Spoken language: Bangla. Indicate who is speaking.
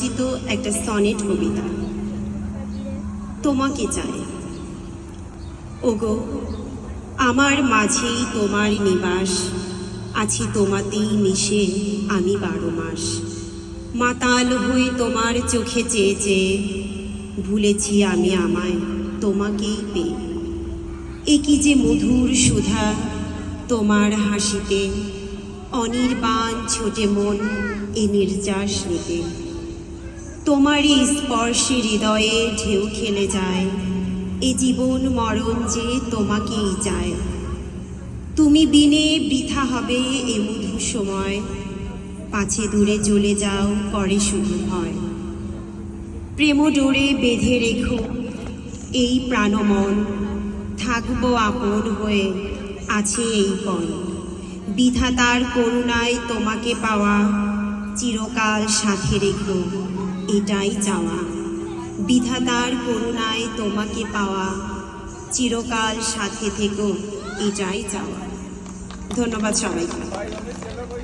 Speaker 1: রচিত একটা সনেট কবিতা। তোমাকে চাই। ওগো, আমার মাঝেই তোমার নিবাস, আছি তোমাতেই মিশে আমি বারো মাস। মাতাল হয়ে তোমার চোখে চেয়ে চেয়ে ভুলেছি আমি আমায় তোমাকেই পেয়ে। এ কি যে মধুর সুধা, তোমার হাসিতে, অনির্বাণ ছোটে মন এ নির্যাস নিতে। তোমারই স্পর্শে হৃদয়ে ঢেউ খেলে যায়। এ জীবন মরণ যে তোমাকেই চায়। তুমি বিনে বৃথা হবে এ মধুর সময়। পাছে দূরে চলে যাও করে শুরু হয় প্রেম ডোরে বেঁধে রেখো এই প্রাণমন। থাকব আপন হয়ে আছে এই পণ। বিধাতার করুণায় তোমাকে পাওয়া চিরকাল সাথে রেখো। এটাই চাওয়া। বিধাতার করুণায় তোমাকে পাওয়া। চিরকাল সাথে থেকো এটাই চাওয়া। ধন্যবাদ সবাইকে।